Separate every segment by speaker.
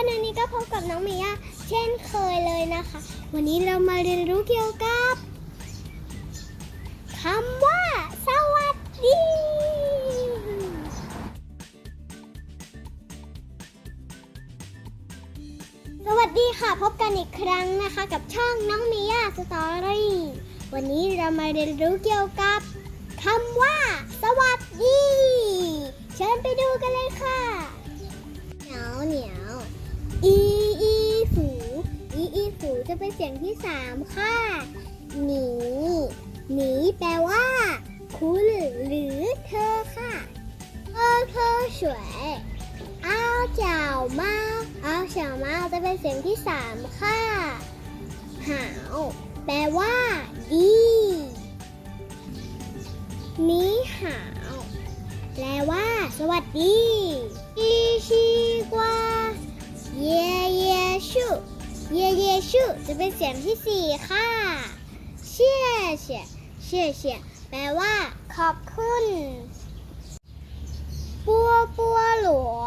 Speaker 1: คนวันนี้ก็พบกับน้องเมียเช่นเคยเลยนะคะ วันนี้เรามาเรียนรู้เกี่ยวกับคำว่า สวัสดี สวัสดีค่ะ พบกันอีกครั้งนะคะ กับช่องน้องมียาสตอรี่วันนี้เรามาเรียนรู้เกี่ยวกับคำว่า สวัสดี เชิญไปดูกันเลยค่ะ ที่สามค่ะ หนี หนีแปลว่า คุณหรือเธอค่ะ เธอเธอสวยอ้าวเจ้ามาอ้าวเจ้ามาจะเป็นเสียงที่สามค่ะหาวแปลว่า ดีนี้หาวแปลว่า สวัสดีอีชี ชูจะเป็นเสียงที่สี่ค่ะ เชี่ยเชี่ยเชี่ยเชี่ยแปลว่า ขอบคุณปัวปัวหลัว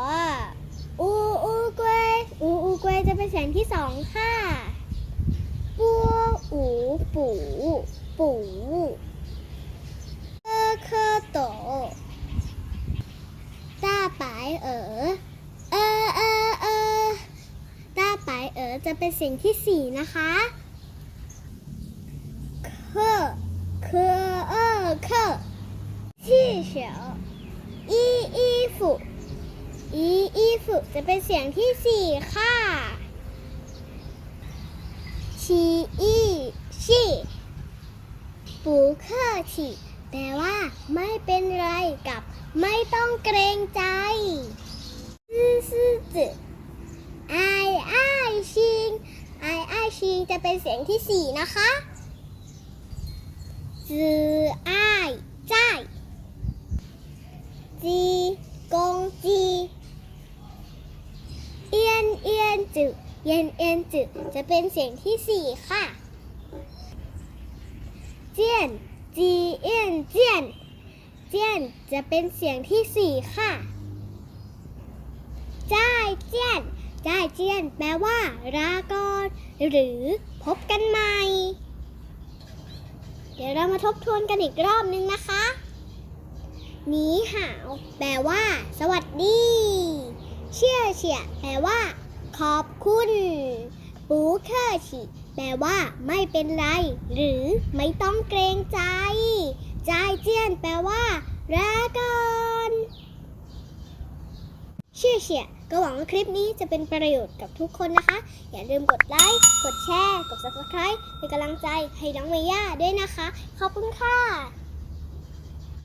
Speaker 1: อูอูกวยอูอูกวยจะเป็นเสียงที่สองค่ะปัวอูปูปูเคอเคอโต ตาปายเอ๋อเออเออเออตาปายเอ๋อ จะเป็นเสียงที่สี่นะคะเคอเคอเออเคอที่เฉียวอีอีฟุอีอีฟุจะเป็นเสียงที่สี่ค่ะชีอีชีปูเคอฉีแปลว่าไม่เป็นไรกับไม่ต้องเกรงใจซื่อซื่อจือไอไอายชิงไอไอายชิงจะ เป็นเสียงที่สี่นะคะจือไอายจ้ายจีกงจีเอียนเอียนจือเอียนเอียนจือจะเป็นเสียงที่สี่ค่ะเจียนจีเอียนเจียนเจียนจะเป็นเสียงที่สี่ค่ะจ้ายเจียนจ้ายเจียน แปลว่าลาก่อนหรือ พบกันใหม่ เดี๋ยวเรามาทบทวนกันอีกรอบนึงนะคะหนีหาวแปลว่า สวัสดี เชี่ยเชี่ยแปลว่า ขอบคุณ ปูเคอร์ฉีแปลว่า ไม่เป็นไร หรือไม่ต้องเกรงใจ จายเจียนแปลว่า แลาก่อน เชี่ยเชี่ยก็หวังว่าคลิปนี้จะเป็นประโยชน์กับทุกคนนะคะ อย่าลืมกดไลค์ กดแชร์ กด subscribe เป็นกำลังใจให้น้องเมย่าด้วยนะคะ ขอบคุณค่ะ